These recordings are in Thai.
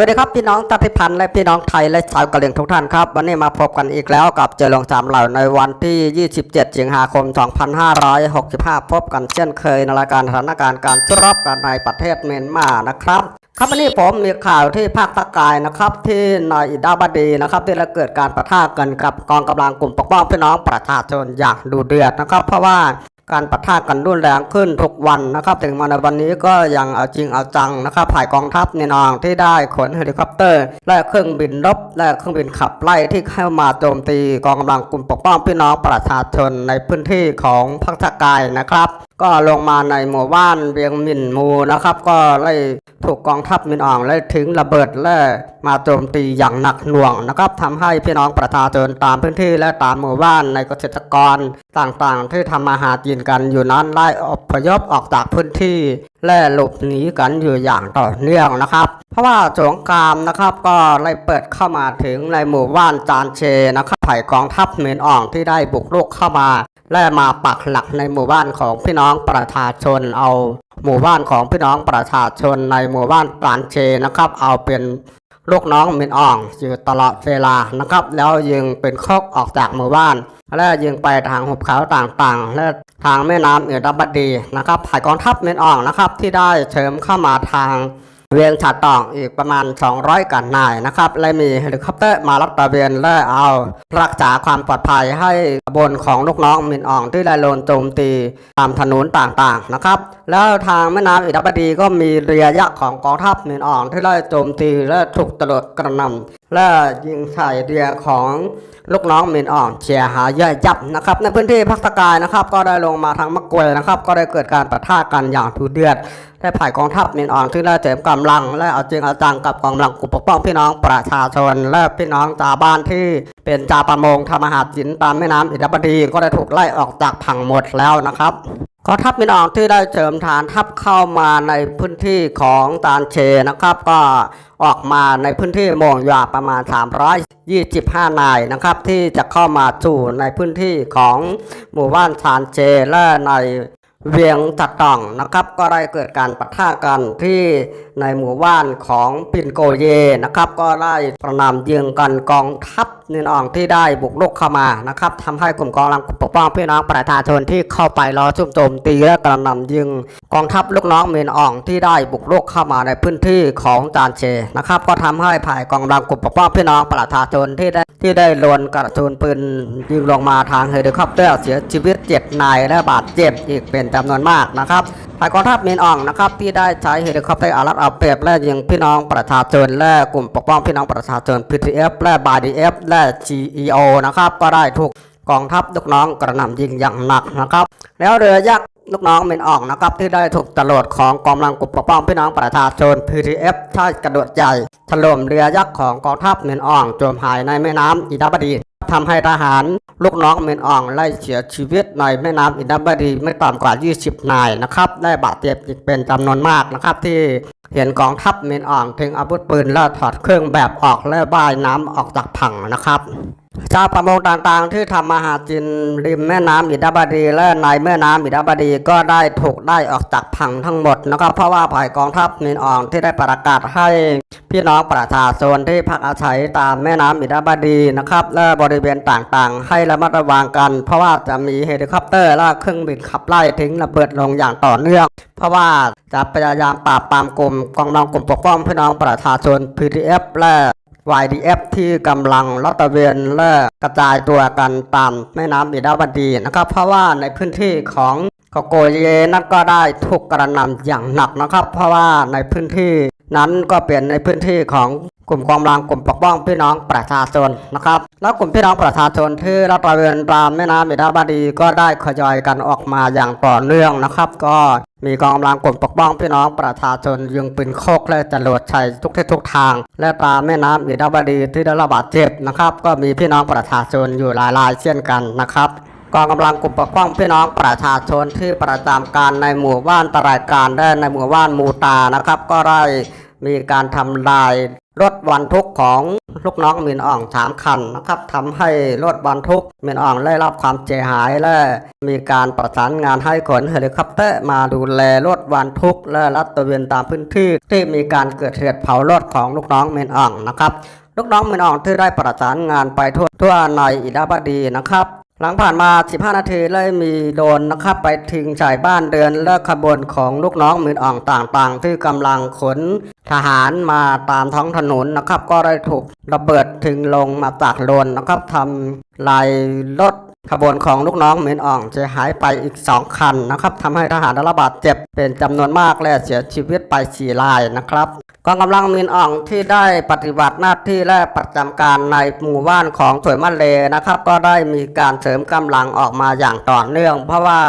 วัสดีครับพี่น้องชาติพันธุ์และพี่น้องไทยและชาวกะเหรี่ยงทุกท่านครับวันนี้มาพบกันอีกแล้วกับเจริญสามเหล่าในวันที่ 27 สิงหาคม 2565 พบกันเช่นเคยในรายการสถานการณ์การสู้รบกันในประเทศเมียนมานะครับครับวันนี้ผมมีข่าวที่ภาคตะกายนะครับ ที่ในอิดาบดีนะครับที่ได้เกิดการประทะกันกับกองกำลังกลุ่มปกป้องพี่น้องประชาชนอย่างดูเดือดนะครับ เพราะว่า การปะทะกันรุนแรงขึ้นทุกวันนะครับถึงมาในวันนี้ก็ยังเอาจริงเอาจังนะครับฝ่ายกองทัพในนองที่ได้ขนเฮลิคอปเตอร์ และเครื่องบินรบและเครื่องบินขับไล่ที่เข้ามาโจมตีกองกำลังกลุ่มปกป้องพี่น้องประชาชนในพื้นที่ของพักตะกายนะครับก็ลงมาในหมู่บ้านเวียงมินมูนะครับ ก็ไล่ถูกกองทัพมินอ่องไล่ถึงระเบิดและมาโจมตีอย่างหนักหน่วงนะครับทำให้พี่น้องประชาชนตามพื้นที่และตามหมู่บ้านในเกษตรกรต่างๆ ที่ทำมาหากินกันอยู่นั้นไล่อพยพออกจากพื้นที่และหลบหนีกันอยู่อย่างต่อเนื่องนะครับ เพราะว่าสงครามนะครับก็ไล่เปิดเข้ามาถึงในหมู่บ้านจานเชนะครับฝ่ายกองทัพเมียนอ่องที่ได้บุกรุกเข้ามา และมาปักหลักในหมู่บ้านของพี่น้องประชาชนเอาหมู่บ้านของพี่น้องประชาชนในหมู่บ้านปานเชนะครับ เอาเป็นลูกน้องเมนอ่องอยู่ตลอดเวลานะครับ แล้วยิงเป็นคอกออกจากหมู่บ้าน และยิงไปทางหุบเขาต่างๆ และทางแม่น้ำเอราบดีนะครับฝ่ายกองทัพเมนอ่องนะครับที่ได้เชิมเข้ามาทาง เวียนฉาดตองอีกประมาณ 200กันนายนะครับและมีเฮลิคอปเตอร์มารับตะเวียนและเอารักษาความปลอดภัยให้บนของลูกน้องมินอ่องที่ได้โลนโจมตีตามถนนต่างๆนะครับแล้วทางแม่น้ำอิดับดีก็มีเรือยักษ์ของกองทัพมินอ่องที่ได้โจมตีและถูกตลดกระนำและยิงใส่เรือของลูกน้องมินอ่องเฉียหายย่อยยับนะครับในพื้นที่พักตะกายนะครับ ก็ได้ลงมาทางมะกวยนะครับ ก็ได้เกิดการประทะกันอย่างทุเดือดได้ผ่ายกองทัพมินอ่องที่ได้เสริมกำลัง และเอาจริงเอาจังกับกองกำลังกลุ่มปกป้องพี่น้องประชาชน และพี่น้องชาวบ้านที่ เป็นชาวประมงทำอาหารสินตามแม่น้ำอินทบดีก็ได้ถูกไล่ออกจากผังหมดแล้วนะครับกองทัพมินอ่องที่ได้เสริมฐานทัพเข้ามาในพื้นที่ของตานเชนะครับ ก็ออกมาในพื้นที่โมงยาประมาณ 325 นายนะครับ ที่จะเข้ามาสู่ในพื้นที่ของหมู่บ้านชานเจและในเวียงตัดต่องนะครับ ก็ได้เกิดการปะทะกันที่ในหมู่บ้านของปินโกเยนะครับ ก็ได้ประนามยิงกันกองทัพ นินอ่องที่ได้บุกรุกเข้ามานะครับทำให้กลุ่มกองกำลังปกป้องพี่น้องประชาชนที่เข้าไปรอซุ่มโจมตีและกระหนำยิง กองทัพลูกน้องเมนอ่องที่ได้บุกรุกเข้ามาในพื้นที่ของจานเชนะครับ ก็ทำให้ภายกองกำลังกลุ่มปกป้องพี่น้องประชาชนที่ได้ที่ได้ลวนกระสุนปืนยิงลงมาทางเฮลิคอปเตอร์เสียชีวิตเจ็ดนายและบาดเจ็บอีกเป็นจำนวนมากนะครับฝ่ายกองทัพเมียนอ่องนะครับที่ได้ใช้เฮลิคอปเตอร์อารัดเอาเปรียบและยิงพี่น้องประชาชนและกลุ่มปกป้องพี่น้องประชาชน PTF และ BDF และ GEO นะครับ ก็ได้ถูกกองทัพลูกน้องกระหน่ำยิงอย่างหนักนะครับ แล้วเรือยักษ์ลูกน้องเมนอ่องนะครับ ที่ได้ถูกตลอดของกองกำลังกลุ่มปกป้องพี่น้องประชาชน PTF ใช้กระโดดใหญ่ถล่มเรือยักษ์ของกองทัพเมนอ่องจมหายในแม่น้ำอิดาบดี ทำให้ทหาร ลูกน้องเมนอ่องไล่เสียชีวิตในแม่น้ำอินทบดีไม่ต่ำกว่า 20 นายนะครับได้บาดเจ็บอีกเป็นจำนวนมากนะครับที่เห็นกองทัพเมนอ่องทิ้งอาวุธปืนและถอดเครื่องแบบออกและบายน้ำออกจากผังนะครับ ชาวประมงต่างๆ ที่ทำมาหากินริมแม่น้ำอิดาบดี และในแม่น้ำอิดาบดีก็ได้ถูกได้ออกจากผังทั้งหมดนะครับเพราะว่าฝ่ายกองทัพเมนอ่องที่ได้ประกาศให้พี่น้องประชาชนที่พักอาศัยตามแม่น้ำอิดาบดีนะครับและบริเวณต่างๆ ให้ระมัดระวังกัน เพราะว่าจะมีเฮลิคอปเตอร์และเครื่องบินขับไล่ทิ้งระเบิดลงอย่างต่อเนื่อง เพราะว่าจะพยายามปราบปรามกลุ่มกองกำลังกลุ่มปกป้องพี่น้องประชาชน PTF และ YDF ที่กำลังลัตะเวนและกระจายตัวกันตามแม่น้ำอิดาบดีนะครับเพราะว่าในพื้นที่ของโกโกเยนั้นก็ได้ถูกกระหนำอย่างหนักนะครับ เพราะว่าในพื้นที่นั้นก็เป็นในพื้นที่ของ กลุ่มกองกำลังกลุ่มปกป้องพี่น้องประชาชนนะครับ แล้วกลุ่มพี่น้องประชาชนที่ลอดตระเวนตามแม่น้ำอิดาบดีก็ได้ขยอยกันออกมาอย่างต่อเนื่องนะครับ ก็มีกองกำลังกลุ่มปกป้องพี่น้องประชาชนยิงปืนโคกและจรวดชัยทุกทิศทุกทาง และตามแม่น้ำอิดาบดีที่ได้รับบาดเจ็บนะครับ ก็มีพี่น้องประชาชนอยู่หลายรายเช่นกันนะครับกองกำลังกลุ่มปกป้องพี่น้องประชาชนที่ประจำการในหมู่บ้านตรายการและในหมู่บ้านมูตานะครับ ก็ได้ มีการทำลายรถบรรทุกของลูกน้องมินอ่องสามคันนะครับทำให้รถบรรทุกมินอ่องได้รับความเสียหายและมีการประสานงานให้ขนเฮลิคอปเตอร์มาดูแลรถบรรทุกและรัดตระเวนตามพื้นที่ที่มีการเกิดเหตุเผารถของลูกน้องมินอ่องนะครับลูกน้องมินอ่องที่ได้ประสานงานไปทั่วทั่วในอิดาบดีนะครับ หลังผ่านมา 15 นาทีเลยมีโดนนะครับไปถึงชายบ้านเดือนและขบวนของลูกน้องมืออ่องต่างๆ ที่กำลังขนทหารมาตามท้องถนนนะครับ ก็ได้ถูกระเบิดถึงลงมาจากโดรนนะครับทำลายรถ ขบวนของลูกน้องมืออ่องเสียหายไปอีก 2 คันนะครับทำให้ทหารได้รับบาดเจ็บเป็นจำนวนมากและเสียชีวิตไป 4 รายนะครับกองกำลังมินอ่องที่ได้ปฏิบัติหน้าที่และประจำการในหมู่บ้านของถวยมันเลนะครับ ก็ได้มีการเสริมกำลังออกมาอย่างต่อเนื่อง เพราะว่า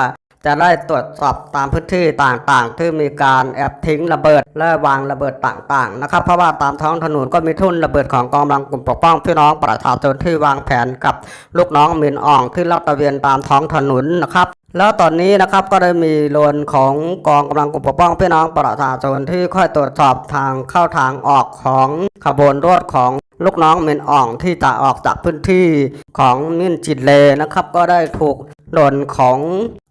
จะได้ตรวจสอบตามพื้นที่ต่างๆ ที่มีการแอบทิ้งระเบิดและวางระเบิดต่างๆนะครับเพราะว่าตามท้องถนนก็มีทุ่นระเบิดของกองกำลังกลุ่มปกป้องพี่น้องประชาชนที่วางแผนกับลูกน้องมินอ่องที่ลาดตระเวนตามท้องถนนนะครับแล้วตอนนี้นะครับก็ได้มีโลนของกองกำลังกลุ่มปกป้องพี่น้องประชาชนที่ค่อยตรวจสอบทางเข้าทางออกของขบวนรถของ ลูกน้องเมนอ่องที่จะออกจากพื้นที่ของมินจิตเลนะครับ ก็ได้ถูกโดนของ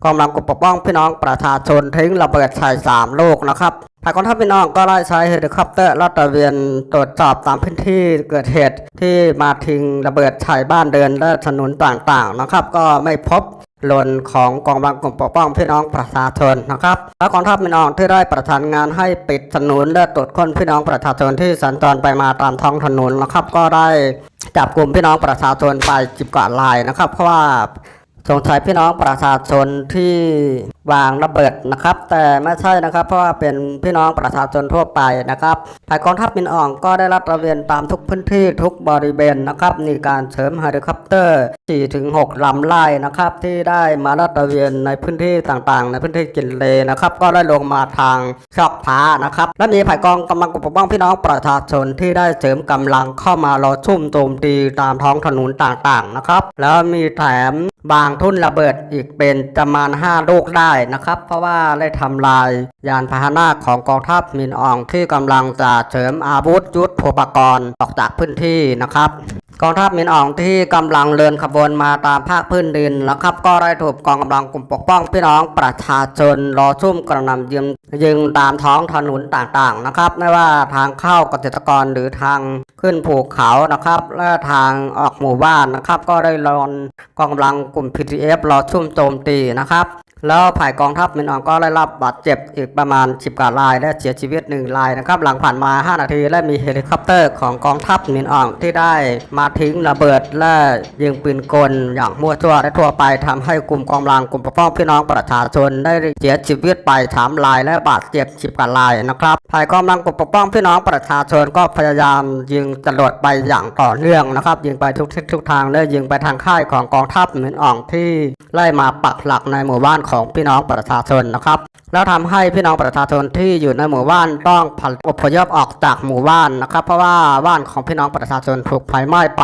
กองกำลังกลุ่มปกป้องพี่น้องประชาชนทิ้งระเบิดใส่สามลูกนะครับภายกองทัพพี่น้องก็ได้ใช้เฮลิคอปเตอร์ลาดตระเวนตรวจสอบตามพื้นที่เกิดเหตุที่มาทิ้งระเบิดใส่บ้านเดินและถนนต่างๆนะครับ ก็ไม่พบ หล่นของกองกำลังกลุ่มปกป้องพี่น้องประชาชนนะครับและกองทัพพี่น้องที่ได้ประสานงานให้ปิดถนนและตรวจค้นพี่น้องประชาชนที่สัญจรไปมาตามท้องถนนนะครับ ก็ได้จับกลุ่มพี่น้องประชาชนไปจิบกว่าลายนะครับ เพราะว่า สงสัยพี่น้องประชาชนที่วางระเบิดนะครับ แต่ไม่ใช่นะครับ เพราะว่าเป็นพี่น้องประชาชนทั่วไปนะครับภายกองทัพมินอ่องก็ได้รับตระเวนตามทุกพื้นที่ทุกบริเวณนะครับมีการเสริมเฮลิคอปเตอร์ 4-6ลำไล่นะครับ ที่ได้มาลาดตระเวนในพื้นที่ต่างๆ ในพื้นที่กินเลนะครับ ก็ได้ลงมาทางชอกพ้านะครับ และมีฝ่ายกองกำลังปกป้องพี่น้องประชาชนที่ได้เสริมกำลังเข้ามารอชุ่มโจมตีตามท้องถนนต่างๆนะครับแล้วมีแถมบางทุ่นระเบิดอีกเป็นประมาณ5ลูกได้นะครับ เพราะว่าได้ทำลายยานพาหนะของกองทัพมินอองที่กำลังจะเสริมอาวุธยุทโธปกรณ์ออกจากพื้นที่นะครับ กองทัพมินอ่องที่กำลังเดินขบวนมาตามภาคพื้นดินนะครับก็ได้ถูกกองกำลังกลุ่มปกป้องพี่น้องประชาชนรอซุ่มกระนำยิงยิงตามท้องถนนต่างๆนะครับ ไม่ว่าทางเข้าเกษตรกรหรือทางขึ้นภูเขานะครับ และทางออกหมู่บ้านนะครับ ก็ได้รอนกองกำลังกลุ่ม PTF รอซุ่มโจมตีนะครับ แล้วฝ่ายกองทัพมินอองก็ได้รับบาดเจ็บอีกประมาณ 10กว่าราย และเสียชีวิตหนึ่งรายนะครับ หลังผ่านมา 5 นาที และมีเฮลิคอปเตอร์ของกองทัพมินอองที่ได้มาทิ้งระเบิดและยิงปืนกลอย่างมั่วซั่วและทั่วไปทำให้กลุ่มกองกำลังกลุ่มปกป้องพี่น้องประชาชนได้เสียชีวิตไปสามราย และบาดเจ็บ10กว่ารายนะครับฝ่ายกองกำลังกลุ่มปกป้องพี่น้องประชาชนก็พยายามยิงจรวดไปอย่างต่อเนื่องนะครับยิงไปทุกทิศทุกทางและยิงไปทางค่ายของกองทัพมินอองที่ไล่มาปักหลักในหมู่บ้านของพี่น้องประชาชนนะครับ แล้วทำให้พี่น้องประชาชนที่อยู่ในหมู่บ้านต้องผันอพยพออกจากหมู่บ้านนะครับ เพราะว่าบ้านของพี่น้องประชาชนถูกไฟไหม้ไป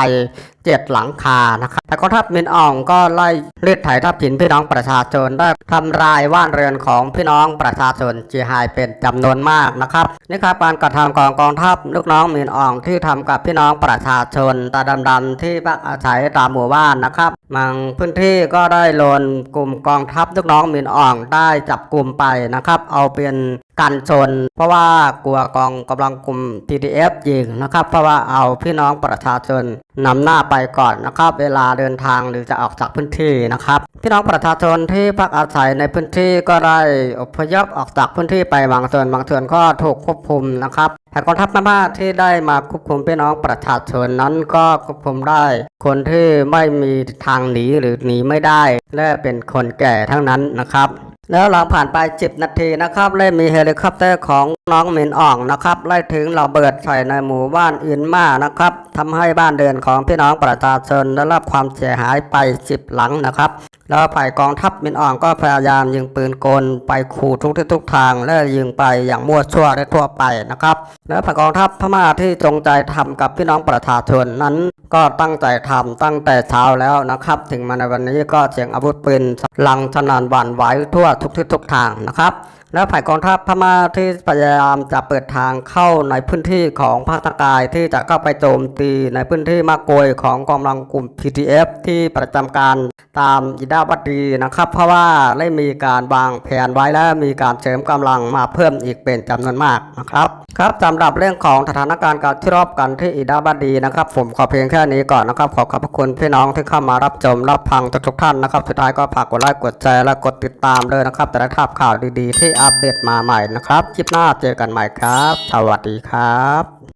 เจ็ดหลังคานะครับแต่กองทัพมินอ่องก็ไล่เลือดไถ่ทับถินพี่น้องประชาชนได้ทำลายบ้านเรือนของพี่น้องประชาชนเสียหายเป็นจำนวนมากนะครับนี่ครับการกระทำของกองทัพลูกน้องมินอ่องที่ทำกับพี่น้องประชาชนตาดำๆที่พักอาศัยตามหมู่บ้านนะครับบางพื้นที่ก็ได้โลนกลุ่มกองทัพลูกน้องมินอ่องได้จับกลุ่มไปนะครับ เอาเป็นกันชน เพราะว่ากลัวกองกำลังกลุ่ม PDF ยิงนะครับ เพราะว่าเอาพี่น้องประชาชนนำหน้าไปก่อนนะครับ เวลาเดินทางหรือจะออกจากพื้นที่นะครับ พี่น้องประชาชนที่พักอาศัยในพื้นที่ก็ได้อพยพออกจากพื้นที่ไปบางส่วนบางส่วนก็ถูกควบคุมนะครับแต่กองทัพพม่าที่ได้มาควบคุมพี่น้องประชาชนนั้นก็ควบคุมได้ คนที่ไม่มีทางหนีหรือหนีไม่ได้ และเป็นคนแก่ทั้งนั้นนะครับ แล้วหลังผ่านไป 10 นาทีนะครับเลยมีเฮลิคอปเตอร์ของน้องเมนอ่องนะครับไล่ถึงระเบิดใส่ในหมู่บ้านอื่นมานะครับทำให้บ้านเรือนของพี่น้องประชาชนได้รับความเสียหายไป10หลังนะครับ แล้วฝ่ายกองทัพเมนอ่องก็พยายามยิงปืนกลไปขู่ทุกทิศทุกทางและยิงไปอย่างมั่วชั่วและทั่วไปนะครับ แล้วฝ่ายกองทัพพม่าที่จงใจทำกับพี่น้องประชาชนนั้น ก็ตั้งใจทำตั้งแต่เช้าแล้วนะครับ ถึงมาในวันนี้ก็เสียงอาวุธปืนลังสนานหวั่นไหวทั่วทุกทิศทุกทางนะครับ และฝ่ายกองทัพพม่าที่พยายามจะเปิดทางเข้าในพื้นที่ของภาคตะกายที่จะเข้าไปโจมตีในพื้นที่มากโกยของกองกำลังกลุ่ม PTF ที่ประจำการตามอิดาวัตดีนะครับ เพราะว่าได้มีการวางแผนไว้และมีการเสริมกำลังมาเพิ่มอีกเป็นจำนวนมากนะครับครับสำหรับเรื่องของสถานการณ์การที่รอบกันที่อิดาบัดีนะครับ ผมขอเพียงแค่นี้ก่อนนะครับ ขอขอบพระคุณพี่น้องที่เข้ามารับชมรับฟังทุกท่านนะครับ สุดท้ายก็ฝากกดไลค์กดแชร์และกดติดตามด้วยนะครับจะได้ทราบข่าวดีๆที่อัปเดตมาใหม่นะครับ คลิปหน้าเจอกันใหม่ครับ สวัสดีครับ